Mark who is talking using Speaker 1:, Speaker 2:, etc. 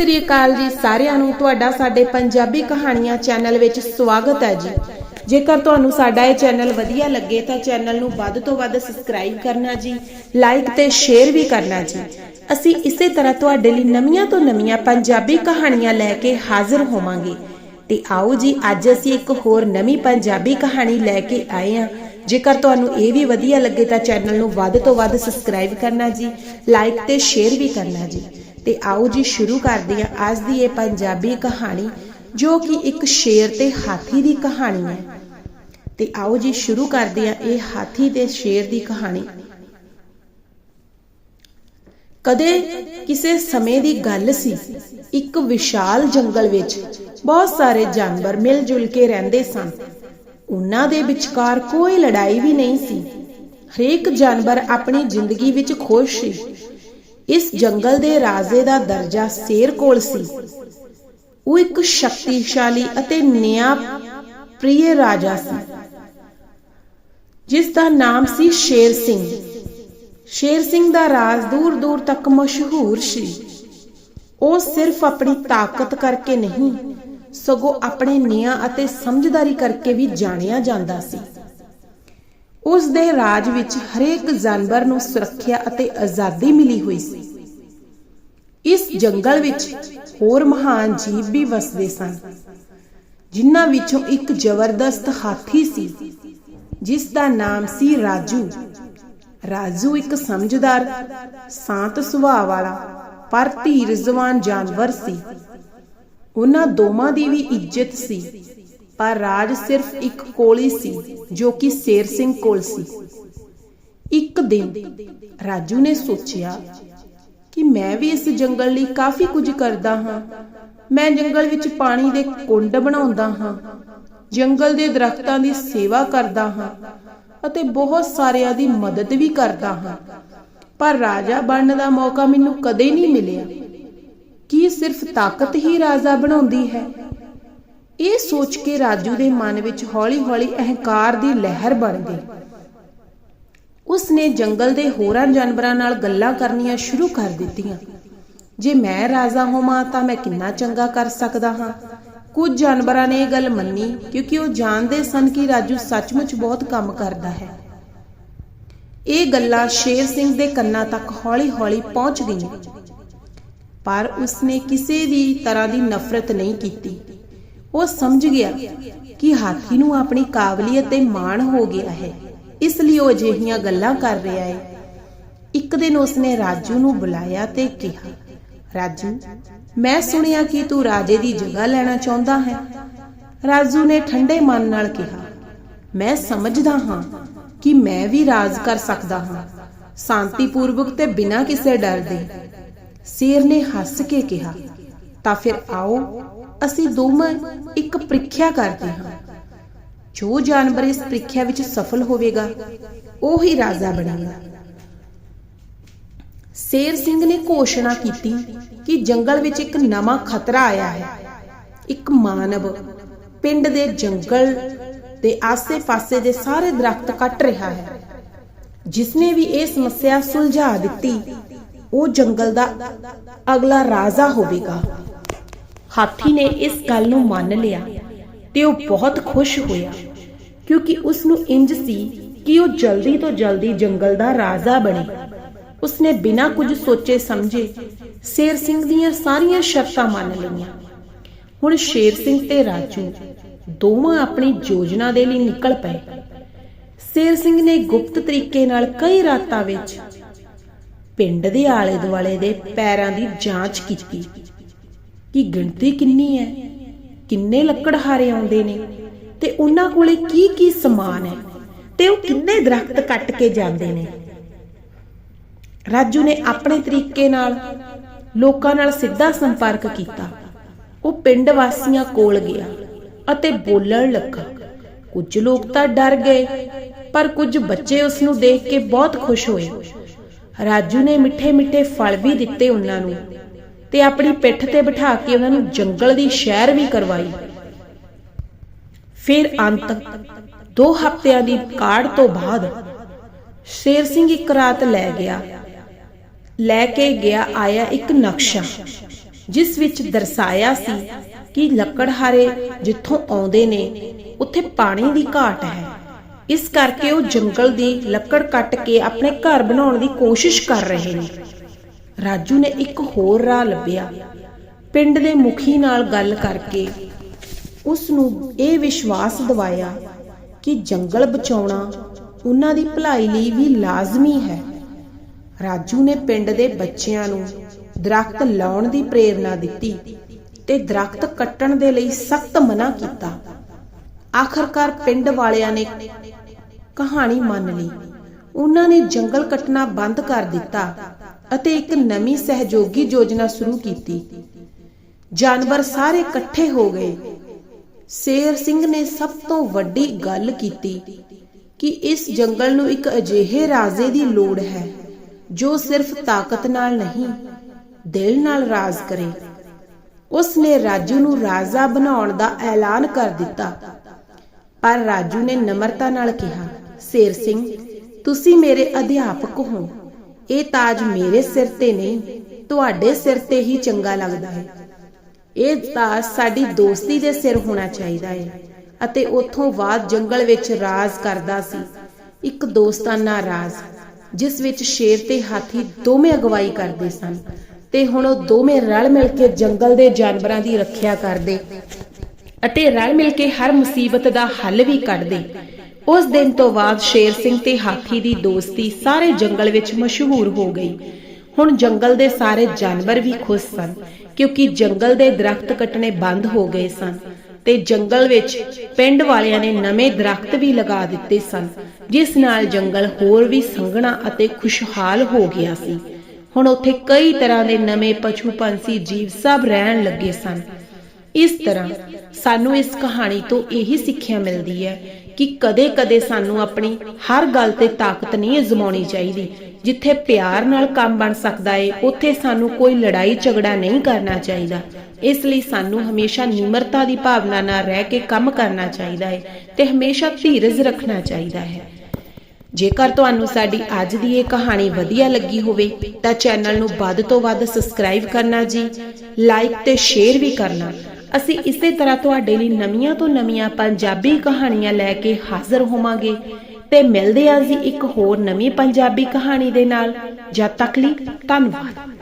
Speaker 1: ਸ੍ਰੀ ਅਕਾਲ ਜੀ ਸਾਰਿਆਂ ਨੂੰ ਤੁਹਾਡਾ ਸਾਡੇ ਪੰਜਾਬੀ ਕਹਾਣੀਆਂ ਚੈਨਲ ਵਿੱਚ ਸਵਾਗਤ ਹੈ ਜੀ। ਜੇਕਰ ਤੁਹਾਨੂੰ ਸਾਡਾ ਇਹ ਚੈਨਲ ਵਧੀਆ ਲੱਗੇ ਤਾਂ ਚੈਨਲ ਨੂੰ ਵੱਧ ਤੋਂ ਵੱਧ ਸਬਸਕ੍ਰਾਈਬ ਕਰਨਾ ਜੀ, ਲਾਈਕ ਤੇ ਸ਼ੇਅਰ ਵੀ ਕਰਨਾ ਜੀ। ਅਸੀਂ ਇਸੇ ਤਰ੍ਹਾਂ ਤੁਹਾਡੇ ਲਈ ਨਵੀਆਂ ਤੋਂ ਨਵੀਆਂ ਪੰਜਾਬੀ ਕਹਾਣੀਆਂ ਲੈ ਕੇ ਹਾਜ਼ਰ ਹੋਵਾਂਗੇ। ਤੇ ਆਓ ਜੀ, ਅੱਜ ਅਸੀਂ ਇੱਕ ਹੋਰ ਨਵੀਂ ਪੰਜਾਬੀ ਕਹਾਣੀ ਲੈ ਕੇ ਆਏ ਹਾਂ। ਜੇਕਰ ਤੁਹਾਨੂੰ ਇਹ ਵੀ ਵਧੀਆ ਲੱਗੇ ਤਾਂ ਚੈਨਲ ਨੂੰ ਵੱਧ ਤੋਂ ਵੱਧ ਸਬਸਕ੍ਰਾਈਬ ਕਰਨਾ ਜੀ, ਲਾਈਕ ਤੇ ਸ਼ੇਅਰ ਵੀ ਕਰਨਾ ਜੀ। ਤੇ ਆਓ ਜੀ ਸ਼ੁਰੂ ਕਰਦੇ ਹਾਂ ਅੱਜ ਦੀ ਇਹ ਪੰਜਾਬੀ ਕਹਾਣੀ, ਜੋ ਕਿ ਇੱਕ ਸ਼ੇਰ ਤੇ ਹਾਥੀ ਦੀ ਕਹਾਣੀ ਹੈ। ਤੇ ਆਓ ਜੀ ਸ਼ੁਰੂ ਕਰਦੇ ਹਾਂ ਇਹ ਹਾਥੀ ਤੇ ਸ਼ੇਰ ਦੀ ਕਹਾਣੀ। ਕਦੇ ਕਿਸੇ ਸਮੇਂ ਦੀ ਗੱਲ ਸੀ, ਇੱਕ ਵਿਸ਼ਾਲ ਜੰਗਲ ਵਿੱਚ ਬਹੁਤ ਸਾਰੇ ਜਾਨਵਰ ਮਿਲ ਜੁਲ ਕੇ ਰਹਿੰਦੇ ਸਨ। ਉਹਨਾਂ ਦੇ ਵਿਚਕਾਰ ਕੋਈ ਲੜਾਈ ਵੀ ਨਹੀਂ ਸੀ। ਹਰੇਕ ਜਾਨਵਰ ਆਪਣੀ ਜ਼ਿੰਦਗੀ ਵਿੱਚ ਖੁਸ਼ ਸੀ। ਇਸ ਜੰਗਲ ਦੇ ਰਾਜੇ ਦਾ ਦਰਜਾ ਸ਼ੇਰ ਕੋਲ ਸੀ। ਉਹ ਇੱਕ ਸ਼ਕਤੀਸ਼ਾਲੀ ਅਤੇ ਨਿਆਂ ਪ੍ਰਿਯ ਰਾਜਾ ਸੀ, ਜਿਸ ਦਾ ਨਾਮ ਸੀ ਸ਼ੇਰ ਸਿੰਘ। ਸ਼ੇਰ ਸਿੰਘ ਦਾ ਰਾਜ ਦੂਰ ਦੂਰ ਤੱਕ ਮਸ਼ਹੂਰ ਸੀ। ਉਹ ਸਿਰਫ ਆਪਣੀ ਤਾਕਤ ਕਰਕੇ ਨਹੀਂ, ਸਗੋਂ ਆਪਣੇ ਨਿਆਂ ਅਤੇ ਸਮਝਦਾਰੀ ਕਰਕੇ ਵੀ ਜਾਣਿਆ ਜਾਂਦਾ ਸੀ। ਉਸ ਦੇ ਰਾਜ ਵਿੱਚ ਹਰੇਕ ਜਾਨਵਰ ਨੂੰ ਸੁਰੱਖਿਆ ਅਤੇ ਆਜ਼ਾਦੀ ਮਿਲੀ ਹੋਈ ਸੀ। ਇਸ ਜੰਗਲ ਵਿੱਚ ਹੋਰ ਮਹਾਨ ਜੀਵ ਵੀ ਵਸਦੇ ਸਨ, ਜਿਨ੍ਹਾਂ ਵਿੱਚੋਂ ਇੱਕ ਜ਼ਬਰਦਸਤ ਹਾਥੀ ਸੀ, ਜਿਸ ਦਾ ਨਾਮ ਸੀ ਰਾਜੂ। ਰਾਜੂ ਇੱਕ ਸਮਝਦਾਰ, ਸ਼ਾਂਤ ਸੁਭਾਅ ਵਾਲਾ, ਪਰ ਧੀਰਜਵਾਨ ਜਾਨਵਰ ਸੀ। ਉਹਨਾਂ ਦੋਵਾਂ ਦੀ ਵੀ ਇੱਜ਼ਤ ਸੀ। ਪਰ ਰਾਜ ਸਿਰਫ ਇੱਕ ਕੋਲੀ ਸੀ, ਜੋ ਕਿ ਸ਼ੇਰ ਸਿੰਘ ਕੋਲ ਸੀ। ਇੱਕ ਦਿਨ ਰਾਜੂ ਨੇ ਸੋਚਿਆ ਕਿ ਮੈਂ ਵੀ ਇਸ ਜੰਗਲ ਲਈ ਕਾਫੀ ਕੁਝ ਕਰਦਾ ਹਾਂ। ਮੈਂ ਜੰਗਲ ਵਿੱਚ ਪਾਣੀ ਦੇ ਕੁੰਡ ਬਣਾਉਂਦਾ ਹਾਂ, ਜੰਗਲ ਦੇ ਦਰਖਤਾਂ ਦੀ ਸੇਵਾ ਕਰਦਾ ਹਾਂ ਅਤੇ ਬਹੁਤ ਸਾਰਿਆਂ ਦੀ ਮਦਦ ਵੀ ਕਰਦਾ ਹਾਂ। ਪਰ ਰਾਜਾ ਬਣਨ ਦਾ ਮੌਕਾ ਮੈਨੂੰ ਕਦੇ ਨਹੀਂ ਮਿਲਿਆ। ਕੀ ਸਿਰਫ ਤਾਕਤ ਹੀ ਰਾਜਾ ਬਣਾਉਂਦੀ ਹੈ? ਇਹ ਸੋਚ ਕੇ ਰਾਜੂ ਦੇ ਮਨ ਵਿੱਚ ਹੌਲੀ-ਹੌਲੀ ਅਹੰਕਾਰ ਦੀ ਲਹਿਰ ਬਣ ਗਈ। ਉਸ ਨੇ ਜੰਗਲ ਦੇ ਹੋਰਾਂ ਜਾਨਵਰਾਂ ਨਾਲ ਗੱਲਾਂ ਕਰਨੀਆਂ ਸ਼ੁਰੂ ਕਰ ਦਿੱਤੀਆਂ। ਜੇ ਮੈਂ ਰਾਜਾ ਹੋਵਾਂ ਤਾਂ ਮੈਂ ਕਿੰਨਾ ਚੰਗਾ ਕਰ ਸਕਦਾ ਹਾਂ? ਕੁਝ ਜਾਨਵਰਾਂ ਨੇ ਇਹ ਗੱਲ ਮੰਨੀ ਕਿਉਂਕਿ ਉਹ ਜਾਣਦੇ ਸਨ ਕਿ ਰਾਜੂ ਸੱਚਮੁੱਚ ਬਹੁਤ ਕੰਮ ਕਰਦਾ ਹੈ। ਇਹ ਗੱਲਾਂ ਸ਼ੇਰ ਸਿੰਘ ਦੇ ਕੰਨਾਂ ਤੱਕ ਹੌਲੀ-ਹੌਲੀ ਪਹੁੰਚ ਗਈਆਂ। ਪਰ ਉਸਨੇ ਕਿਸੇ ਵੀ ਤਰ੍ਹਾਂ ਦੀ ਨਫ਼ਰਤ ਨਹੀਂ ਕੀਤੀ। ਉਹ ਸਮਝ ਗਿਆ ਕਿ ਹਾਥੀ ਨੂੰ ਆਪਣੀ ਕਾਬਲੀਅਤ ਤੇ ਮਾਣ ਹੋ ਗਿਆ ਹੈ। ਇਸ ਲਈ ਉਹ ਅਜਿਹੀਆਂ ਗੱਲਾਂ ਕਰ ਰਿਹਾ ਹੈ। ਇੱਕ ਦਿਨ ਉਸਨੇ ਰਾਜੂ ਨੂੰ ਬੁਲਾਇਆ ਤੇ ਕਿਹਾ, ਰਾਜੂ, ਮੈਂ ਸੁਣਿਆ ਕਿ ਤੂੰ ਰਾਜੇ ਦੀ ਜਗ੍ਹਾ ਲੈਣਾ ਚਾਹੁੰਦਾ ਹੈ। ਰਾਜੂ ਨੇ ਠੰਡੇ ਮਨ ਨਾਲ ਕਿਹਾ, ਮੈਂ ਸਮਝਦਾ ਹਾਂ ਕਿ ਮੈਂ ਵੀ ਰਾਜ ਕਰ ਸਕਦਾ ਹਾਂ। ਸ਼ਾਂਤੀਪੂਰਵਕ ਤੇ ਬਿਨਾਂ ਕਿਸੇ ਡਰ ਦੇ। ਸ਼ੇਰ ਨੇ ਹੱਸ ਕੇ ਕਿਹਾ, ਤਾਂ ਫਿਰ ਆਓ ਅਸੀਂ ਦੋਵੇਂ ਇੱਕ ਪ੍ਰੀਖਿਆ ਕਰਦੇ ਹਾਂ। ਜੋ ਜਾਨਵਰ ਇਸ ਪ੍ਰੀਖਿਆ ਵਿੱਚ ਸਫਲ ਹੋਵੇਗਾ, ਉਹ ਹੀ ਰਾਜਾ ਬਣੇਗਾ। ਸ਼ੇਰ ਸਿੰਘ ਨੇ ਘੋਸ਼ਣਾ ਕੀਤੀ ਕਿ ਜੰਗਲ ਵਿੱਚ ਇੱਕ ਨਵਾਂ ਖਤਰਾ ਆਇਆ ਹੈ। ਇੱਕ ਮਾਨਵ ਪਿੰਡ ਦੇ ਜੰਗਲ ਦੇ ਆਸੇ-ਪਾਸੇ ਦੇ ਸਾਰੇ ਦਰਖਤ ਕੱਟ ਰਿਹਾ ਹੈ। ਜਿਸਨੇ ਵੀ ਇਹ ਸਮੱਸਿਆ ਸੁਲਝਾ ਦਿੱਤੀ, ਉਹ ਜੰਗਲ ਦਾ ਅਗਲਾ ਰਾਜਾ ਹੋਵੇਗਾ। ਹਾਥੀ ਨੇ ਇਸ ਗੱਲ ਨੂੰ ਮੰਨ ਲਿਆ ਤੇ ਉਹ ਬਹੁਤ ਖੁਸ਼ ਹੋਇਆ, ਕਿਉਂਕਿ ਉਸ ਨੂੰ ਇੰਜ ਸੀ ਕਿ ਉਹ ਜਲਦੀ ਤੋਂ ਜਲਦੀ ਜੰਗਲ ਦਾ ਰਾਜਾ ਬਣੇ। ਉਸਨੇ ਬਿਨਾਂ ਕੁਝ ਸੋਚੇ ਸਮਝੇ ਸ਼ੇਰ ਸਿੰਘ ਦੀਆਂ ਸਾਰੀਆਂ ਸ਼ਰਤਾਂ ਮੰਨ ਲਈਆਂ। ਹੁਣ ਸ਼ੇਰ ਸਿੰਘ ਤੇ ਰਾਜੂ ਦੋਵਾਂ ਆਪਣੀ ਯੋਜਨਾ ਦੇ ਲਈ ਨਿਕਲ ਪਏ। ਸ਼ੇਰ ਸਿੰਘ ਨੇ ਗੁਪਤ ਤਰੀਕੇ ਨਾਲ ਕਈ ਰਾਤਾਂ ਵਿੱਚ ਪਿੰਡ ਦੇ ਆਲੇ ਦੁਆਲੇ ਦੇ ਪੈਰਾਂ ਦੀ ਜਾਂਚ ਕੀਤੀ। ਕਿ ਗਿਣਤੀ ਕਿੰਨੀ ਹੈ? ਕਿੰਨੇ ਲੱਕੜਹਾਰੇ ਆਉਂਦੇ ਨੇ? ਤੇ ਉਹਨਾਂ ਕੋਲੇ ਕੀ ਕੀ ਸਮਾਨ ਹੈ? ਤੇ ਉਹ ਕਿੰਨੇ ਦਰਖਤ ਕੱਟ ਕੇ ਜਾਂਦੇ ਨੇ? ਰਾਜੂ ਨੇ ਆਪਣੇ ਤਰੀਕੇ ਨਾਲ ਲੋਕਾਂ ਨਾਲ ਸਿੱਧਾ ਸੰਪਰਕ ਕੀਤਾ। ਉਹ ਪਿੰਡ ਵਾਸੀਆਂ ਕੋਲ ਗਿਆ ਅਤੇ ਬੋਲਣ ਲੱਗਾ, ਕੁਝ ਲੋਕ ਤਾਂ ਡਰ ਗਏ, ਪਰ ਕੁਝ ਬੱਚੇ ਉਸ ਨੂੰ ਦੇਖ ਕੇ ਬਹੁਤ ਖੁਸ਼ ਹੋਏ। ਰਾਜੂ ਨੇ ਮਿੱਠੇ ਮਿੱਠੇ ਫਲ ਵੀ ਦਿੱਤੇ ਉਹਨਾਂ ਨੂੰ। ਤੇ ਆਪਣੀ ਪਿੱਠ ਤੇ ਬਿਠਾ ਕੇ ਉਹਨਾਂ ਨੂੰ ਜੰਗਲ ਦੀ ਸ਼ਹਿਰ ਵੀ ਕਰਵਾਈ। ਫਿਰ ਅੰਤ ਦੋ ਹਫ਼ਤਿਆਂ ਦੀ ਕਾੜ ਤੋਂ ਬਾਅਦ ਸ਼ੇਰ ਸਿੰਘ ਇੱਕ ਰਾਤ ਲੈ ਗਿਆ। ਲੈ ਕੇ ਗਿਆ ਆਇਆ ਇੱਕ ਨਕਸ਼ਾ ਜਿਸ ਵਿੱਚ ਦਰਸਾਇਆ ਸੀ ਕਿ ਲੱਕੜਹਾਰੇ ਜਿੱਥੋਂ ਆਉਂਦੇ ਨੇ ਉੱਥੇ ਪਾਣੀ ਦੀ ਘਾਟ ਹੈ। ਇਸ ਕਰਕੇ ਉਹ ਜੰਗਲ ਦੀ ਲੱਕੜ ਕੱਟ ਕੇ ਆਪਣੇ ਘਰ ਬਣਾਉਣ ਦੀ ਕੋਸ਼ਿਸ਼ ਕਰ ਰਹੇ ਨੇ। ਰਾਜੂ ਨੇ ਇੱਕ ਹੋਰ ਰਾਹ ਲੱਭਿਆ। ਪਿੰਡ ਦੇ ਮੁਖੀ ਨਾਲ ਗੱਲ ਕਰਕੇ ਉਸ ਨੂੰ ਇਹ ਵਿਸ਼ਵਾਸ ਦਿਵਾਇਆ ਕਿ ਜੰਗਲ ਬਚਾਉਣਾ ਉਹਨਾਂ ਦੀ ਭਲਾਈ ਲਈ ਵੀ ਲਾਜ਼ਮੀ ਹੈ। ਰਾਜੂ ਨੇ ਪਿੰਡ ਦੇ ਬੱਚਿਆਂ ਨੂੰ ਦਰਖਤ ਲਾਉਣ ਦੀ ਪ੍ਰੇਰਣਾ ਦਿੱਤੀ ਤੇ ਦਰਖਤ ਕੱਟਣ ਦੇ ਲਈ ਸਖਤ ਮਨਾ ਕੀਤਾ। ਆਖਰਕਾਰ ਪਿੰਡ ਵਾਲਿਆਂ ਨੇ ਕਹਾਣੀ ਮੰਨ ਲਈ। ਉਹਨਾਂ ਨੇ ਜੰਗਲ ਕੱਟਣਾ ਬੰਦ ਕਰ ਦਿੱਤਾ। ਅਤੇ ਇੱਕ ਨਵੀਂ ਸਹਿਯੋਗੀ ਯੋਜਨਾ ਸ਼ੁਰੂ ਕੀਤੀ। ਜਾਨਵਰ ਸਾਰੇ ਇਕੱਠੇ ਹੋ ਗਏ। ਸ਼ੇਰ ਸਿੰਘ ਨੇ ਸਭ ਤੋਂ ਵੱਡੀ ਗੱਲ ਕੀਤੀ ਕਿ ਇਸ ਜੰਗਲ ਨੂੰ ਇੱਕ ਅਜਿਹੇ ਰਾਜੇ ਦੀ ਲੋੜ ਹੈ, ਜੋ ਸਿਰਫ ਤਾਕਤ ਨਾਲ ਨਹੀਂ, ਦਿਲ ਨਾਲ ਰਾਜ ਕਰੇ। ਉਸ ਨੇ ਰਾਜੂ ਨੂੰ ਰਾਜਾ ਬਣਾਉਣ ਦਾ ਐਲਾਨ ਕਰ ਦਿੱਤਾ। ਪਰ ਰਾਜੂ ਨੇ ਨਮਰਤਾ ਨਾਲ ਕਿਹਾ, ਸ਼ੇਰ ਸਿੰਘ, ਤੁਸੀਂ ਮੇਰੇ ਅਧਿਆਪਕ ਹੋ। ਇਹ ਤਾਜ ਮੇਰੇ ਸਿਰ ਤੇ ਨਹੀਂ ਤੁਹਾਡੇ ਸਿਰ ਤੇ ਹੀ ਚੰਗਾ ਲੱਗਦਾ ਹੈ। ਇਹ ਤਾਜ ਸਾਡੀ ਦੋਸਤੀ ਦੇ ਸਿਰ ਹੋਣਾ ਚਾਹੀਦਾ ਹੈ ਅਤੇ ਉਥੋਂ ਬਾਅਦ ਜੰਗਲ ਵਿੱਚ ਰਾਜ ਕਰਦਾ ਸੀ। ਇੱਕ ਦੋਸਤਾਨਾ ਰਾਜ, ਜਿਸ ਵਿੱਚ ਸ਼ੇਰ ਤੇ ਹਾਥੀ ਦੋਵੇਂ ਅਗਵਾਈ ਕਰਦੇ ਸਨ ਤੇ ਹੁਣ ਉਹ ਦੋਵੇਂ ਰਲ ਮਿਲ ਕੇ ਜੰਗਲ ਦੇ ਜਾਨਵਰਾਂ ਦੀ ਰੱਖਿਆ ਕਰਦੇ ਅਤੇ ਰਲ ਮਿਲ ਕੇ ਹਰ ਮੁਸੀਬਤ ਦਾ ਹੱਲ ਵੀ ਕੱਢਦੇ। ਉਸ ਦਿਨ ਤੋਂ ਬਾਅਦ ਸ਼ੇਰ ਸਿੰਘ ਤੇ ਹਾਥੀ ਦੀ ਦੋਸਤੀ ਸਾਰੇ ਜੰਗਲ ਵਿੱਚ ਮਸ਼ਹੂਰ ਹੋ ਗਈ। ਹੁਣ ਜੰਗਲ ਦੇ ਸਾਰੇ ਜਾਨਵਰ ਵੀ ਖੁਸ਼ ਸਨ, ਕਿਉਂਕਿ ਜੰਗਲ ਦੇ ਦਰਖਤ ਕੱਟਣੇ ਬੰਦ ਹੋ ਗਏ ਸਨ ਤੇ ਜੰਗਲ ਵਿੱਚ ਪਿੰਡ ਵਾਲਿਆਂ ਨੇ ਨਵੇਂ ਦਰਖਤ ਵੀ ਲਗਾ ਦਿੱਤੇ ਸਨ, ਜਿਸ ਨਾਲ ਜੰਗਲ ਹੋਰ ਵੀ ਸੰਘਣਾ ਅਤੇ ਖੁਸ਼ਹਾਲ ਹੋ ਗਿਆ ਸੀ। ਹੁਣ ਉੱਥੇ ਕਈ ਤਰ੍ਹਾਂ ਦੇ ਨਵੇਂ ਪਸ਼ੂ ਪੰਛੀ ਜੀਵ ਸਭ ਰਹਿਣ ਲੱਗੇ ਸਨ। ਇਸ ਤਰ੍ਹਾਂ ਸਾਨੂੰ ਇਸ ਕਹਾਣੀ ਤੋਂ ਇਹੀ ਸਿੱਖਿਆ ਮਿਲਦੀ ਹੈ ਕਿ ਕਦੇ-ਕਦੇ ਸਾਨੂੰ ਆਪਣੀ ਹਰ ਗੱਲ ਤੇ ਤਾਕਤ ਨਹੀਂ ਅਜ਼ਮਾਉਣੀ ਚਾਹੀਦੀ। ਜਿੱਥੇ ਪਿਆਰ ਨਾਲ ਕੰਮ ਬਣ ਸਕਦਾ ਏ, ਉੱਥੇ ਸਾਨੂੰ ਕੋਈ ਲੜਾਈ ਝਗੜਾ ਨਹੀਂ ਕਰਨਾ ਚਾਹੀਦਾ। ਇਸ ਲਈ ਸਾਨੂੰ ਹਮੇਸ਼ਾ ਨਿਮਰਤਾ ਦੀ ਭਾਵਨਾ ਨਾਲ ਰਹਿ ਕੇ ਕੰਮ ਕਰਨਾ ਚਾਹੀਦਾ ਹੈ ਤੇ ਹਮੇਸ਼ਾ ਧੀਰਜ ਰੱਖਣਾ ਚਾਹੀਦਾ ਹੈ। ਜੇਕਰ ਤੁਹਾਨੂੰ ਸਾਡੀ ਅੱਜ ਦੀ ਇਹ ਕਹਾਣੀ ਵਧੀਆ ਲੱਗੀ ਹੋਵੇ, ਤਾਂ ਚੈਨਲ ਨੂੰ ਵੱਧ ਤੋਂ ਵੱਧ ਸਬਸਕ੍ਰਾਈਬ ਕਰਨਾ ਜੀ ਲਾਈਕ ਤੇ ਸ਼ੇਅਰ ਵੀ ਕਰਨਾ। ਅਸੀਂ ਇਸੇ ਤਰ੍ਹਾਂ ਤੁਹਾਡੇ ਲਈ ਨਵੀਆਂ ਤੋਂ ਨਵੀਆਂ ਪੰਜਾਬੀ ਕਹਾਣੀਆਂ ਲੈ ਕੇ ਹਾਜ਼ਰ ਹੋਵਾਂਗੇ ਤੇ ਮਿਲਦੇ ਹਾਂ ਜੀ ਇੱਕ ਹੋਰ ਨਵੀਂ ਪੰਜਾਬੀ ਕਹਾਣੀ ਦੇ ਨਾਲ। ਜਦ ਤੱਕ ਲਈ ਧੰਨਵਾਦ।